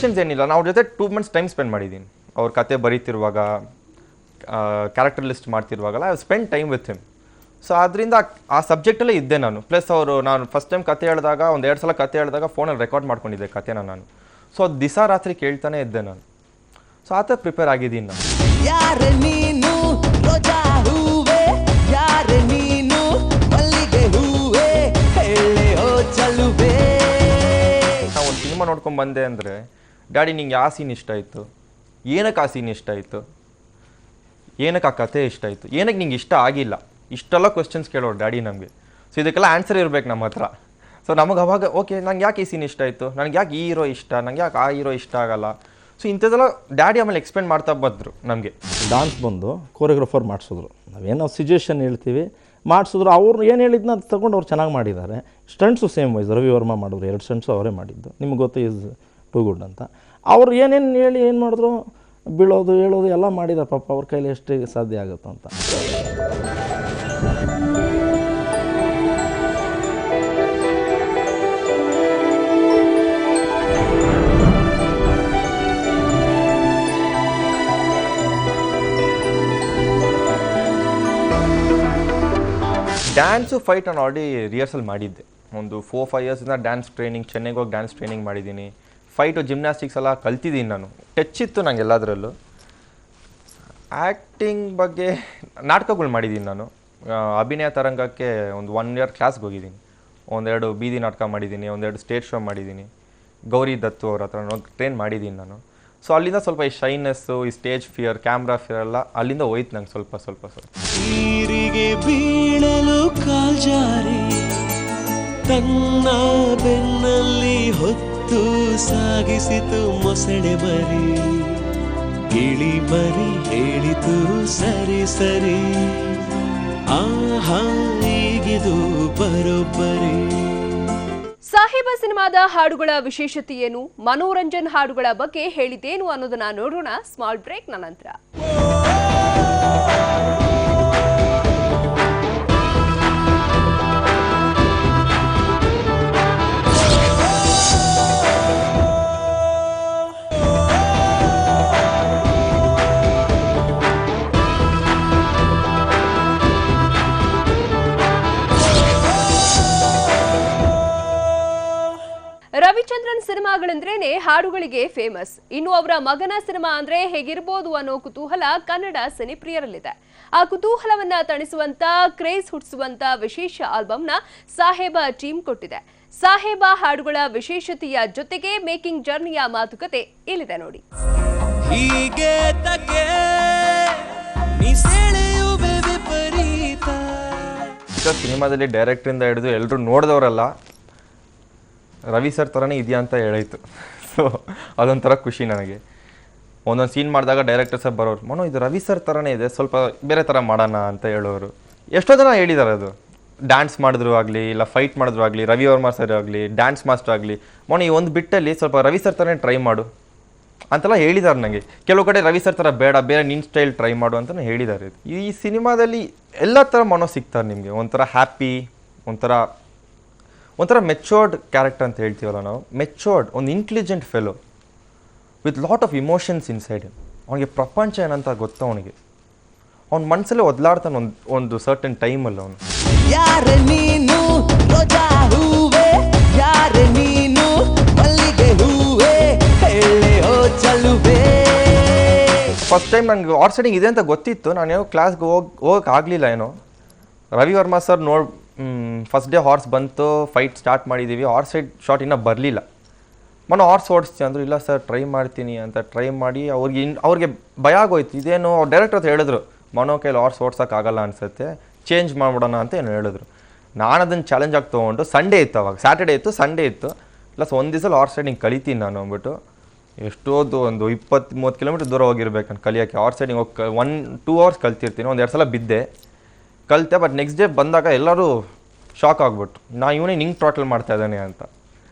ಪ್ರಿಪ್ರೇಷನ್ಸ್ ಏನಿಲ್ಲ. ನಾವು ಅವ್ರ ಜೊತೆ ಟೂ ಮಂತ್ಸ್ ಟೈಮ್ ಸ್ಪೆಂಡ್ ಮಾಡಿದ್ದೀನಿ ಅವ್ರ ಕತೆ ಬರೀತಿರುವಾಗ character list ಮಾಡ್ತಿರುವಾಗಲ್ಲ I spend time with him so ಅದರಿಂದ ಆ ಸಬ್ಜೆಕ್ಟಲ್ಲೇ ಇದ್ದೆ ನಾನು. ಪ್ಲಸ್ ಅವರು ನಾನು ಫಸ್ಟ್ ಟೈಮ್ ಕತೆ ಹೇಳಿದಾಗ ಒಂದು ಎರಡು ಸಲ ಕತೆ ಹೇಳಿದಾಗ ಫೋನಲ್ಲಿ ರೆಕಾರ್ಡ್ ಮಾಡ್ಕೊಂಡಿದ್ದೆ ಕತೆನ ನಾನು. ಸೊ ಅದು ದಿವಸ ರಾತ್ರಿ ಕೇಳ್ತಾನೆ ಇದ್ದೆ ನಾನು. ಸೊ ಆ ಥರ ಪ್ರಿಪೇರ್ ಆಗಿದ್ದೀನಿ ನಾನು. ನಾವು ಒಂದು ಸಿನಿಮಾ ನೋಡ್ಕೊಂಡು ಬಂದೆ ಅಂದರೆ ಡ್ಯಾಡಿ ನಿಂಗೆ ಯಾವ ಸೀನ್ ಇಷ್ಟ ಆಯಿತು? ಏನಕ್ಕೆ ಆ ಸೀನ್ ಇಷ್ಟ ಆಯಿತು? ಏನಕ್ಕೆ ಆ ಕತೆ ಇಷ್ಟ ಆಯಿತು? ಏನಕ್ಕೆ ನಿಂಗೆ ಇಷ್ಟ ಆಗಿಲ್ಲ? ಇಷ್ಟೆಲ್ಲ ಕ್ವೆಶನ್ಸ್ ಕೇಳೋರು ಡ್ಯಾಡಿ ನಮಗೆ. ಸೊ ಇದಕ್ಕೆಲ್ಲ ಆನ್ಸರ್ ಇರಬೇಕು ನಮ್ಮ ಹತ್ರ. ಸೊ ನಮಗೆ ಅವಾಗ ಓಕೆ ನಂಗೆ ಯಾಕೆ ಈ ಸೀನ್ ಇಷ್ಟ ಆಯಿತು? ನನಗೆ ಯಾಕೆ ಈ ಹೀರೋ ಇಷ್ಟ? ನಂಗೆ ಯಾಕೆ ಆ ಹೀರೋ ಇಷ್ಟ ಆಗಲ್ಲ? ಸೊ ಇಂಥದ್ದೆಲ್ಲ ಡ್ಯಾಡಿ ಆಮೇಲೆ ಎಕ್ಸ್ಪ್ಲೇನ್ ಮಾಡ್ತಾ ಬಂದರು ನಮಗೆ. ಡಾನ್ಸ್ ಬಂದು ಕೋರಿಯೋಗ್ರಫರ್ ಮಾಡಿಸಿದ್ರು. ನಾವೇನೋ ಸಿಚುವೇಶನ್ ಹೇಳ್ತೀವಿ, ಮಾಡಿಸಿದ್ರು. ಅವ್ರು ಏನು ಹೇಳಿದ್ನ ತಗೊಂಡು ಅವ್ರು ಚೆನ್ನಾಗಿ ಮಾಡಿದ್ದಾರೆ. Stunts same wise Ravi Varma ಮಾಡಿದ್ರು. ಎರಡು ಸ್ಟಂಟ್ಸು ಅವರೇ ಮಾಡಿದ್ದು. ನಿಮ್ಗೆ ಗೊತ್ತು ಈಸ್ ಟೂ ಗುಡ್ ಅಂತ ಅವ್ರು ಏನೇನು ಹೇಳಿ ಏನು ಮಾಡಿದ್ರು? ಬೀಳೋದು, ಹೇಳೋದು ಎಲ್ಲ ಮಾಡಿದ್ದಾರೆ ಪಾಪ ಅವ್ರ ಕೈಲಿ ಎಷ್ಟು ಸಾಧ್ಯ ಆಗುತ್ತೋ ಅಂತ. ಡ್ಯಾನ್ಸು ಫೈಟ್ ನಾನು ಆಲ್ರೆಡಿ ರಿಹರ್ಸಲ್ ಮಾಡಿದ್ದೆ. ಒಂದು ಫೋರ್ ಫೈವ್ ಇಯರ್ಸಿಂದ ಡ್ಯಾನ್ಸ್ ಟ್ರೈನಿಂಗ್, ಚೆನ್ನೈಗೆ ಹೋಗಿ ಡ್ಯಾನ್ಸ್ ಟ್ರೈನಿಂಗ್ ಮಾಡಿದ್ದೀನಿ. ಫೈಟು ಜಿಮ್ನಾಸ್ಟಿಕ್ಸ್ ಎಲ್ಲ ಕಲ್ತಿದ್ದೀನಿ ನಾನು. ಟಚ್ ಇತ್ತು ನಂಗೆ ಎಲ್ಲದರಲ್ಲೂ. ಆ್ಯಕ್ಟಿಂಗ್ ಬಗ್ಗೆ ನಾಟಕಗಳು ಮಾಡಿದ್ದೀನಿ ನಾನು. ಅಭಿನಯ ತರಂಗಕ್ಕೆ ಒಂದು ಒನ್ ಇಯರ್ ಕ್ಲಾಸ್ಗೆ ಹೋಗಿದ್ದೀನಿ. ಒಂದೆರಡು ಬೀದಿ ನಾಟಕ ಮಾಡಿದ್ದೀನಿ, ಒಂದೆರಡು ಸ್ಟೇಜ್ ಶೋ ಮಾಡಿದ್ದೀನಿ. ಗೌರಿ ದತ್ತು ಅವ್ರ ಹತ್ರ ಟ್ರೈನ್ ಮಾಡಿದ್ದೀನಿ ನಾನು. ಸೊ ಅಲ್ಲಿಂದ ಸ್ವಲ್ಪ ಈ ಶೈನೆಸ್ಸು ಈ ಸ್ಟೇಜ್ ಫಿಯರ್ ಕ್ಯಾಮ್ರಾ ಫಿಯರ್ ಎಲ್ಲ ಅಲ್ಲಿಂದ ಹೋಯ್ತು ನಂಗೆ ಸ್ವಲ್ಪ ಸ್ವಲ್ಪ ಸ್ವಲ್ಪ. ಬೀಳಲು ತನ್ನ ಬೆನ್ನಲ್ಲಿ ಹೊತ್ತು ಸಾಗಿಸಿತು ಮೊಸಳೆ ಬರಿ. ಗಿಳಿ ಬರಿ ಹೇಳಿತು ಸರಿ ಸರಿ. ಆಹಾ, ಈಗಿದು ಬರೋಬ್ಬರಿ. ಸಾಹೇಬ ಸಿನಿಮಾದ ಹಾಡುಗಳ ವಿಶೇಷತೆ ಏನು ಮನೋರಂಜನ್ ಹಾಡುಗಳ ಬಗ್ಗೆ ಹೇಳಿದ್ದೇನು ಅನ್ನೋದನ್ನ ನೋಡೋಣ. ಸ್ಮಾಲ್ ಬ್ರೇಕ್ ನಂತರ. ಹಾಡುಗಳಿಗೆ ಫೇಮಸ್ ಇನ್ನು ಅವರ ಮಗನ ಸಿನಿಮಾ ಅಂದ್ರೆ ಹೇಗಿರ್ಬೋದು ಅನ್ನೋ ಕುತೂಹಲ ಕನ್ನಡ ಸಿನಿಪ್ರಿಯರಲ್ಲಿದೆ ಆ ಕುತೂಹಲವನ್ನ ತಣಿಸುವಂತ ಕ್ರೇಜ್ ಹುಟ್ಟಿಸುವಂತ ವಿಶೇಷ ಆಲ್ಬಂನ ಸಾಹೇಬ ಟೀಮ್ ಕೊಟ್ಟಿದೆ. ಸಾಹೇಬ ಹಾಡುಗಳ ವಿಶೇಷತೆಯ ಜೊತೆಗೆ ಮೇಕಿಂಗ್ ಜರ್ನಿಯ ಮಾತುಕತೆ ಇಲ್ಲಿದೆ ನೋಡಿ. ಹೀಗೆ ಸಿನಿಮಾದಲ್ಲಿ ಡೈರೆಕ್ಟ್ರಿಂದ ಹಿಡಿದು ಎಲ್ಲರೂ ನೋಡಿದವರಲ್ಲ ರವಿ ಸರ್ ಥರನೇ ಇದೆಯಾ ಅಂತ ಹೇಳಾಯ್ತು ಸೊ, ಅದೊಂಥರ ಖುಷಿ ನನಗೆ. ಒಂದೊಂದು ಸೀನ್ ಮಾಡಿದಾಗ ಡೈರೆಕ್ಟರ್ ಸರ್ ಬರೋರು, ಮನೋ, ಇದು ರವಿ ಸರ್ ಥರನೇ ಇದೆ, ಸ್ವಲ್ಪ ಬೇರೆ ಥರ ಮಾಡೋಣ ಅಂತ ಹೇಳೋರು. ಎಷ್ಟೋ ಜನ ಹೇಳಿದ್ದಾರೆ ಅದು. ಡ್ಯಾನ್ಸ್ ಮಾಡಿದ್ರು ಆಗಲಿ, ಇಲ್ಲ ಫೈಟ್ ಮಾಡಿದ್ರು ಆಗಲಿ, ರವಿ ವರ್ಮಾ ಸರ್ ಆಗಲಿ ಡ್ಯಾನ್ಸ್ ಮಾಸ್ಟರ್ ಆಗಲಿ. ಮೊನ್ನೆ ಈ ಒಂದು ಬಿಟ್ಟಲ್ಲಿ ಸ್ವಲ್ಪ ರವಿ ಸರ್ ಥರನೇ ಟ್ರೈ ಮಾಡು. ಅಂತೆಲ್ಲ ಹೇಳಿದ್ದಾರೆ ನನಗೆ ಕೆಲವು ಕಡೆ ರವಿ ಸರ್ ಥರ ಬೇಡ, ಬೇರೆ ನಿನ್ನ ಸ್ಟೈಲ್ ಟ್ರೈ ಮಾಡು ಅಂತಲೂ ಹೇಳಿದ್ದಾರೆ ಈ ಸಿನಿಮಾದಲ್ಲಿ ಎಲ್ಲ ಥರ ಮನೋ ಸಿಗ್ತಾರೆ ನಿಮಗೆ. ಒಂಥರ ಹ್ಯಾಪಿ ಒಂಥರ ಒಂಥರ ಮೆಚೋರ್ಡ್ ಕ್ಯಾರೆಕ್ಟರ್ ಅಂತ ಹೇಳ್ತೀವಲ್ಲ ನಾವು. ಮೆಚೋರ್ಡ್ ಒಂದು intelligent fellow with lot of emotions inside ಅವನಿಗೆ ಪ್ರಪಂಚ ಏನಂತ ಗೊತ್ತು ಅವನಿಗೆ. ಅವ್ನ ಮನಸ್ಸಲ್ಲೇ ಒದ್ಲಾಡ್ತಾನೆ ಒಂದು ಒಂದು ಸರ್ಟನ್ ಟೈಮಲ್ಲಿ ಅವನು. ಫಸ್ಟ್ ಟೈಮ್ ನನಗೆ ಹಾರ್ಸ್ ಸೆಟ್ಟಿಂಗ್ ಇದೆ ಅಂತ ಗೊತ್ತಿತ್ತು. ನಾನು ಕ್ಲಾಸ್ಗೆ ಹೋಗಿ ಹೋಗಕ್ಕೆ ಆಗಲಿಲ್ಲ ಏನೋ. ರವಿ ವರ್ಮಾ ಸರ್ ನೋಡಿ ಫಸ್ಟ್ ಡೇ ಹಾರ್ಸ್ ಬಂತು ಫೈಟ್ ಸ್ಟಾರ್ಟ್ ಮಾಡಿದ್ದೀವಿ ಹಾರ್ಸ್ ಸೈಡ್ ಶಾಟ್ ಇನ್ನೂ ಬರಲಿಲ್ಲ. ಮೊನ್ನೆ ಹಾರ್ಸ್ ಓಡಿಸ್ತೀನಿ ಅಂದರು, ಇಲ್ಲ ಸರ್ ಟ್ರೈ ಮಾಡ್ತೀನಿ ಅಂತ ಟ್ರೈ ಮಾಡಿ ಅವ್ರಿಗೆ ಇನ್, ಅವ್ರಿಗೆ ಭಯ ಆಗೋಯ್ತು. ಇದೇನು ಅವ್ರು ಡೈರೆಕ್ಟ್ ಹತ್ರ ಹೇಳಿದ್ರು, ಮನೋ ಕೈಲಿ ಹಾರ್ಸ್ ಓಡ್ಸೋಕ್ಕಾಗಲ್ಲ ಅನಿಸುತ್ತೆ. ಚೇಂಜ್ ಮಾಡ್ಬಿಡೋಣ ಅಂತ ಏನು ಹೇಳಿದ್ರು. ನಾನು ಅದನ್ನು ಚಾಲೆಂಜ್ ಆಗಿ ತೊಗೊಂಡು ಸಂಡೇ ಇತ್ತು ಅವಾಗ. ಸ್ಯಾಟರ್ಡೇ ಇತ್ತು ಸಂಡೇ ಇತ್ತು. ಪ್ಲಸ್ ಒಂದು ದಿವ್ಸಲ್ಲಿ ಹಾರ್ಸ್ ರೈಡಿಂಗ್ ಕಲಿತೀನಿ ನಾನು ಅಂದ್ಬಿಟ್ಟು ಎಷ್ಟೋದು ಒಂದು ಇಪ್ಪತ್ತು ಮೂವತ್ತು ಕಿಲೋಮೀಟ್ರ್ ದೂರ ಹೋಗಿರ್ಬೇಕು ನಾನು ಕಲಿಯೋಕ್ಕೆ. ಹಾರ್ಸ್ ರೈಡಿಂಗ್ ಹೋಗಿ ಒನ್ ಟೂ ಅವರ್ಸ್ ಕಲ್ತಿರ್ತೀನಿ. ಒಂದು ಎರಡು ಸಲ ಬಿದ್ದೆ. ಕಲಿತೆ ಬಟ್ ನೆಕ್ಸ್ಟ್ ಡೇ ಬಂದಾಗ ಎಲ್ಲರೂ ಶಾಕ್ ಆಗ್ಬಿಟ್ಟು ನಾ ಇವನೇ ನಿಂಗೆ ಟೋಟಲ್ ಮಾಡ್ತಾ ಇದ್ದಾನೆ ಅಂತ.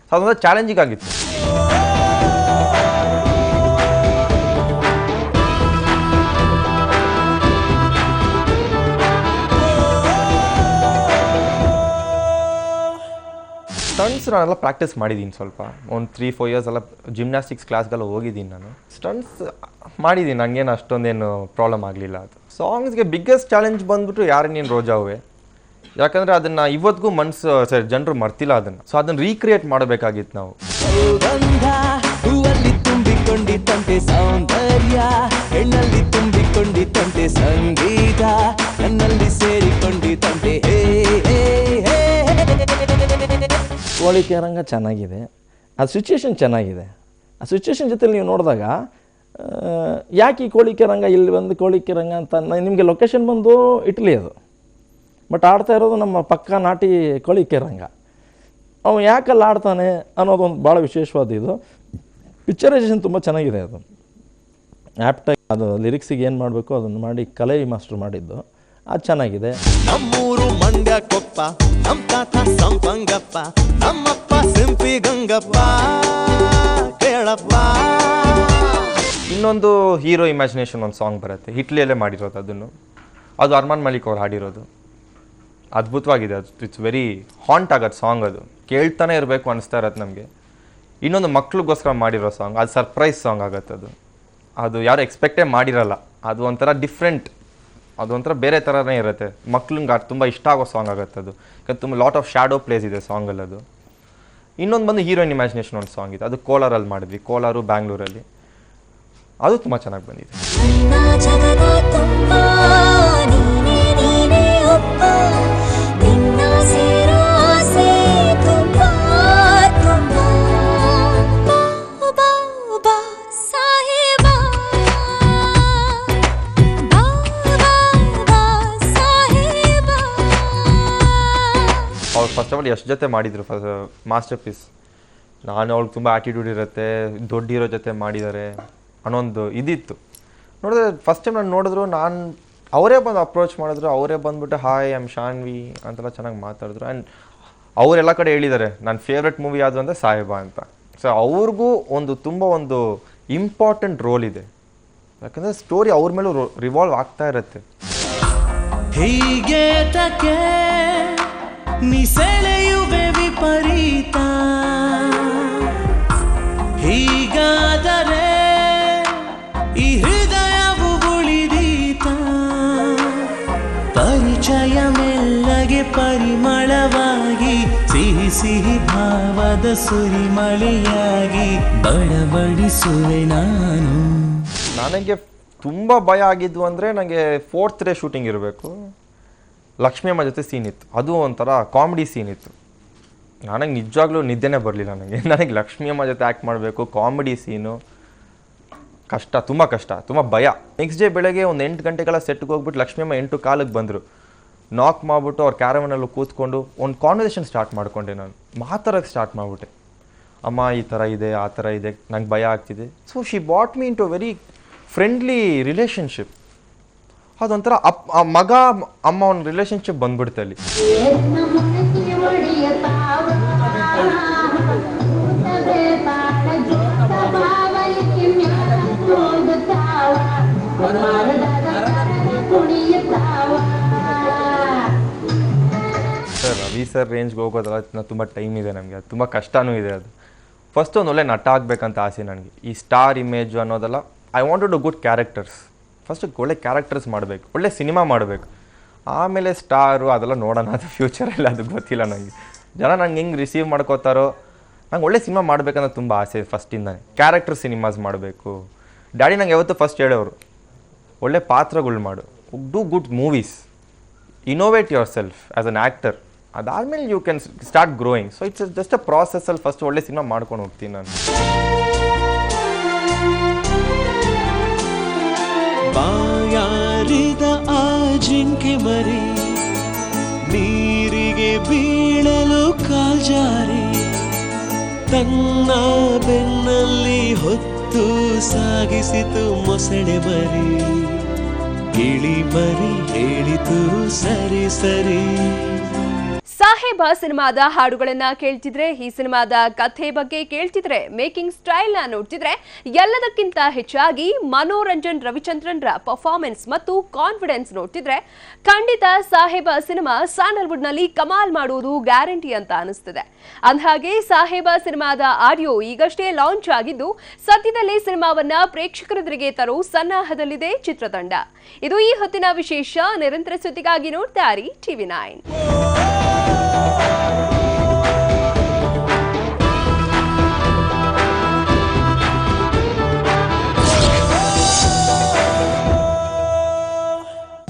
ಸೊ ಅದೊಂದು ಚಾಲೆಂಜಿಂಗ್ ಆಗಿತ್ತು. ಸ್ಟಂಟ್ಸ್ ನಾನೆಲ್ಲ ಪ್ರಾಕ್ಟೀಸ್ ಮಾಡಿದ್ದೀನಿ ಸ್ವಲ್ಪ. ಒಂದು ತ್ರೀ ಫೋರ್ ಇಯರ್ಸ್ ಎಲ್ಲ ಜಿಮ್ನಾಸ್ಟಿಕ್ಸ್ ಕ್ಲಾಸ್ಗೆಲ್ಲ ಹೋಗಿದ್ದೀನಿ ನಾನು. ಸ್ಟಂಟ್ಸ್ ಮಾಡಿದ್ದೀನಿ ನನಗೇನು ಅಷ್ಟೊಂದೇನು ಪ್ರಾಬ್ಲಮ್ ಆಗಲಿಲ್ಲ ಅದು. ಸಾಂಗ್ಸ್ಗೆ ಬಿಗ್ಗೆಸ್ಟ್ ಚಾಲೆಂಜ್ ಬಂದ್ಬಿಟ್ಟು ಯಾರು ನೀನು ರೋಜಾವೆ ಯಾಕಂದರೆ ಅದನ್ನು ಇವತ್ತಿಗೂ ಮನಸ್ಸು ಸರಿ ಜನರು ಮರ್ತಿಲ್ಲ ಅದನ್ನು. ಸೊ ಅದನ್ನು ರೀಕ್ರಿಯೇಟ್ ಮಾಡಬೇಕಾಗಿತ್ತು ನಾವು. ತುಂಬಿಕೊಂಡಿತ್ತಂತೆ ಸೌಂದರ್ಯ ಹೆಣ್ಣಲ್ಲಿ ಸಂಗೀತ ನನ್ನಲ್ಲಿ ರಂಗ ಚೆನ್ನಾಗಿದೆ. ಆ ಸಿಚುವೇಶನ್ ಚೆನ್ನಾಗಿದೆ. ಆ ಸಿಚುವೇಶನ್ ಜೊತೆಲಿ ನೀವು ನೋಡಿದಾಗ ಯಾಕೆ ಈ ಕೋಳಿ ಕಿರಂಗ ಇಲ್ಲಿ ಬಂದು ಕೋಳಿ ಕಿರಂಗ ಅಂತ ನಿಮಗೆ ಲೊಕೇಶನ್ ಬಂದು ಇಟ್ಲಿ ಅದು. ಬಟ್ ಆಡ್ತಾ ಇರೋದು ನಮ್ಮ ಪಕ್ಕ ನಾಟಿ ಕೋಳಿ ಕಿರಂಗ ಅವ ಯಾಕಲ್ಲಿ ಆಡ್ತಾನೆ ಅನ್ನೋದೊಂದು ಭಾಳ ವಿಶೇಷವಾದ ಇದು. ಪಿಕ್ಚರೈಸೇಷನ್ ತುಂಬ ಚೆನ್ನಾಗಿದೆ ಅದು. ಆ್ಯಪ್ಟಾಗಿ ಅದು ಲಿರಿಕ್ಸಿಗೆ ಏನು ಮಾಡಬೇಕು ಅದನ್ನು ಮಾಡಿ ಕಲೆ ಮಾಸ್ಟರ್ ಮಾಡಿದ್ದು. ಅದು ಚೆನ್ನಾಗಿದೆ. ನಮ್ಮೂರು ಮಂಡ್ಯ ಕೊಪ್ಪ ನಮ್ಮ ತಾತ ಸಂಪಂಗಪ್ಪ, ನಮ್ಮಪ್ಪ ಸಿಂಪಿ ಗಂಗಪ್ಪ, ಕೇಳಪ್ಪ. ಇನ್ನೊಂದು ಹೀರೋ ಇಮ್ಯಾಜಿನೇಷನ್ ಒಂದು ಸಾಂಗ್ ಬರುತ್ತೆ. ಹಿಟ್ಲಿಯಲ್ಲೇ ಮಾಡಿರೋದು ಅದನ್ನು. ಅದು ಅರ್ಮಾನ್ ಮಲಿಕ್ ಅವ್ರು ಹಾಡಿರೋದು. ಅದ್ಭುತವಾಗಿದೆ ಅದು. ಇಟ್ಸ್ ವೆರಿ ಹಾಂಟ್ ಆಗೋದು ಸಾಂಗ್ ಅದು. ಕೇಳ್ತಾನೆ ಇರಬೇಕು ಅನಿಸ್ತಾ ಇರತ್ತೆ ನಮಗೆ. ಇನ್ನೊಂದು ಮಕ್ಳಿಗೋಸ್ಕರ ಮಾಡಿರೋ ಸಾಂಗ್ ಅದು ಸರ್ಪ್ರೈಸ್ ಸಾಂಗ್ ಆಗುತ್ತೆ ಅದು. ಅದು ಯಾರು ಎಕ್ಸ್ಪೆಕ್ಟೇ ಮಾಡಿರಲ್ಲ. ಅದು ಒಂಥರ ಡಿಫ್ರೆಂಟ್ ಅದೊಂಥರ ಬೇರೆ ಥರನೇ ಇರುತ್ತೆ. ಮಕ್ಳಿಗೆ ತುಂಬ ಇಷ್ಟ ಆಗೋ ಸಾಂಗ್ ಆಗುತ್ತೆ ಅದು. ಯಾಕಂದ್ರೆ ತುಂಬ ಲಾಟ್ ಆಫ್ ಶ್ಯಾಡೋ ಪ್ಲೇಸ್ ಇದೆ ಸಾಂಗಲ್ಲಿ ಅದು ಇನ್ನೊಂದು ಬಂದು ಹೀರೋಯಿನ್ ಇಮ್ಯಾಜಿನೇಷನ್ ಒಂದು ಸಾಂಗ್ ಇದೆ. ಅದು ಕೋಲಾರಲ್ಲಿ ಮಾಡಿದ್ವಿ. ಕೋಲಾರು ಬ್ಯಾಂಗ್ಳೂರಲ್ಲಿ ಅದು ತುಂಬ ಚೆನ್ನಾಗಿ ಬಂದಿದೆ. ಅವ್ರು ಫಸ್ಟ್ ಆಫ್ ಆಲ್ ಎಷ್ಟು ಜೊತೆ ಮಾಡಿದ್ರು ಮಾಸ್ಟರ್ ಪೀಸ್ ನಾನು ಅವ್ಳಿಗೆ ತುಂಬ ಆ್ಯಟಿಟ್ಯೂಡ್ ಇರುತ್ತೆ ದೊಡ್ಡಿರೋ ಜೊತೆ ಮಾಡಿದ್ದಾರೆ. ಅನ್ನೊಂದು ಇದಿತ್ತು. ನೋಡಿದ್ರೆ ಫಸ್ಟ್ ಟೈಮ್ ನಾನು ನೋಡಿದ್ರು ನಾನು, ಅವರೇ ಬಂದು ಅಪ್ರೋಚ್ ಮಾಡಿದ್ರು, ಅವರೇ ಬಂದ್ಬಿಟ್ಟು ಹಾಯ್ ಆಮ್ ಶಾನ್ವಿ ಅಂತೆಲ್ಲ ಚೆನ್ನಾಗಿ ಮಾತಾಡಿದ್ರು. ಆ್ಯಂಡ್ ಅವರೆಲ್ಲ ಕಡೆ ಹೇಳಿದ್ದಾರೆ ನನ್ನ ಫೇವ್ರೆಟ್ ಮೂವಿ ಯಾವುದು ಅಂದರೆ ಸಾಹೇಬ ಅಂತ. ಸೊ ಅವ್ರಿಗೂ ಒಂದು ತುಂಬ ಒಂದು ಇಂಪಾರ್ಟೆಂಟ್ ರೋಲ್ ಇದೆ. ಯಾಕಂದರೆ ಸ್ಟೋರಿ ಅವ್ರ ಮೇಲೂ ರಿವಾಲ್ವ್ ಆಗ್ತಾ ಇರುತ್ತೆ. ಹೀಗೆ ವಿಪರೀತ ಸಿಹಿ ಭಾವದ ಸುರಿಮಳೆಯಾಗಿ ಬಡಬಡಿಸುವೆ ನಾನು. ನನಗೆ ತುಂಬ ಭಯ ಆಗಿದ್ದು ಅಂದರೆ ನನಗೆ ಫೋರ್ತ್ ಡೇ ಶೂಟಿಂಗ್ ಇರಬೇಕು. ಲಕ್ಷ್ಮೀ ಅಮ್ಮ ಜೊತೆ ಸೀನ್ ಇತ್ತು. ಅದು ಒಂಥರ ಕಾಮಿಡಿ ಸೀನ್ ಇತ್ತು. ನನಗೆ ನಿಜವಾಗ್ಲೂ ನಿದ್ದೆನೇ ಬರಲಿಲ್ಲ ನನಗೆ ನನಗೆ ಲಕ್ಷ್ಮೀ ಅಮ್ಮ ಜೊತೆ ಆ್ಯಕ್ಟ್ ಮಾಡಬೇಕು ಕಾಮಿಡಿ ಸೀನು ಕಷ್ಟ, ತುಂಬ ಕಷ್ಟ, ತುಂಬ ಭಯ. ನೆಕ್ಸ್ಟ್ ಡೇ ಬೆಳಗ್ಗೆ ಒಂದು ಎಂಟು ಗಂಟೆಗಳ ಸೆಟ್ಗೆ ಹೋಗ್ಬಿಟ್ಟು ಲಕ್ಷ್ಮಿ ಅಮ್ಮ ಎಂಟು ಕಾಲಕ್ಕೆ ಬಂದರು. ನಾಕ್ ಮಾಡಿಬಿಟ್ಟು ಅವ್ರ ಕ್ಯಾರವನಲ್ಲಿ ಕೂತ್ಕೊಂಡು ಒಂದು ಕಾನ್ವರ್ಸೇಷನ್ ಸ್ಟಾರ್ಟ್ ಮಾಡ್ಕೊಂಡೆ ನಾನು. ಮಾತಾಡೋಕ್ಕೆ ಸ್ಟಾರ್ಟ್ ಮಾಡಿಬಿಟ್ಟೆ. ಅಮ್ಮ, ಈ ಥರ ಇದೆ, ಆ ಥರ ಇದೆ, ನಂಗೆ ಭಯ ಆಗ್ತಿದೆ. So she bought me to very friendly relationship ಅದೊಂಥರ ಅಪ್ ಮಗ, ಅಮ್ಮ ಒಂದು ರಿಲೇಷನ್ಶಿಪ್ ಬಂದ್ಬಿಡುತ್ತೆ ಅಲ್ಲಿ. ರವಿ ಸರ್ ರೇಂಜ್ಗೆ ಹೋಗೋದಲ್ಲ ತುಂಬ ಟೈಮ್ ಇದೆ ನಮಗೆ. ಅದು ತುಂಬ ಕಷ್ಟನೂ ಇದೆ ಅದು. ಫಸ್ಟ್ ಒಂದು ಒಳ್ಳೆ ನಟ ಆಗಬೇಕಂತ ಆಸೆ ನನಗೆ. ಈ star image ಅನ್ನೋದಲ್ಲ I wanted to good characters first ಒಳ್ಳೆ ಕ್ಯಾರೆಕ್ಟರ್ಸ್ ಮಾಡಬೇಕು. ಒಳ್ಳೆ ಸಿನಿಮಾ ಮಾಡಬೇಕು. ಆಮೇಲೆ ಸ್ಟಾರು ಅದೆಲ್ಲ ನೋಡೋಣ, ಅದು ಫ್ಯೂಚರಲ್ಲಿ ಅದು ಗೊತ್ತಿಲ್ಲ ನನಗೆ ಜನ ನಂಗೆ ಹೆಂಗೆ ರಿಸೀವ್ ಮಾಡ್ಕೋತಾರೋ, ನಂಗೆ ಒಳ್ಳೆ ಸಿನಿಮಾ ಮಾಡಬೇಕಂತ ತುಂಬ ಆಸೆ ಫಸ್ಟಿಂದ ಕ್ಯಾರೆಕ್ಟರ್ ಸಿನಿಮಾಸ್ ಮಾಡಬೇಕು. ಡ್ಯಾಡಿ ನಂಗೆ ಯಾವತ್ತೂ ಫಸ್ಟ್ ಹೇಳೋರು, ಒಳ್ಳೆ ಪಾತ್ರಗಳು ಮಾಡು. Do good movies innovate yourself as an actor ಅದಾದಮೇಲೆ you can start growing so it's just a ಪ್ರಾಸೆಸ್ಸಲ್ಲಿ first ಒಳ್ಳೆ ಸಿನಿಮಾ ಮಾಡ್ಕೊಂಡು ಹೋಗ್ತೀನಿ ನಾನು. ಬಾಯಾರಿದ ಆ ಜಿಂಕೆ ಮರಿ, ನೀರಿಗೆ ಬೀಳಲು ಕಾಲ್ಜಾರಿ ತನ್ನ ಬೆನ್ನಲ್ಲಿ ಹೊತ್ತು ಸಾಗಿಸಿತು ಮೊಸಳೆ ಬರಿ ಗಿಳಿ ಮರಿ ಹೇಳಿತು ಸರಿ ಸರಿ. ಸಾಹೇಬ ಸಿನಿಮಾದ ಹಾಡುಗಳನ್ನ ಕೇಳ್ತಿದ್ರೆ, ಈ ಸಿನಿಮಾದ ಕಥೆ ಬಗ್ಗೆ ಕೇಳ್ತಿದ್ರೆ, ಮೇಕಿಂಗ್ ಸ್ಟೈಲ್ನ ನೋಡ್ತಿದ್ರೆ, ಎಲ್ಲದಕ್ಕಿಂತ ಹೆಚ್ಚಾಗಿ ಮನೋರಂಜನ್ ರವಿಚಂದ್ರನ್ರ ಪರ್ಫಾರ್ಮೆನ್ಸ್ ಮತ್ತು ಕಾನ್ಫಿಡೆನ್ಸ್ ನೋಡ್ತಿದ್ರೆ, ಖಂಡಿತ ಸಾಹೇಬ ಸಿನಿಮಾ ಸ್ಯಾಂಡಲ್ವುಡ್ನಲ್ಲಿ ಕಮಾಲ್ ಮಾಡುವುದು ಗ್ಯಾರಂಟಿ ಅಂತ ಅನಿಸ್ತದೆ. ಅಂದಹಾಗೆ, ಸಾಹೇಬ ಸಿನಿಮಾದ ಆಡಿಯೋ ಈಗಷ್ಟೇ ಲಾಂಚ್ ಆಗಿದ್ದು, ಸದ್ಯದಲ್ಲೇ ಸಿನಿಮಾವನ್ನ ಪ್ರೇಕ್ಷಕರೆದುರಿಗೆ ತರೋ ಸನ್ನಾಹದಲ್ಲಿದೆ ಚಿತ್ರತಂಡ. ಇದು ಈ ಹೊತ್ತಿನ ವಿಶೇಷ. ನಿರಂತರ ಸುದ್ದಿಗಾಗಿ ನೋಡ್ತಾ ಇರಿ ಟಿವಿ ನೈನ್. Oh.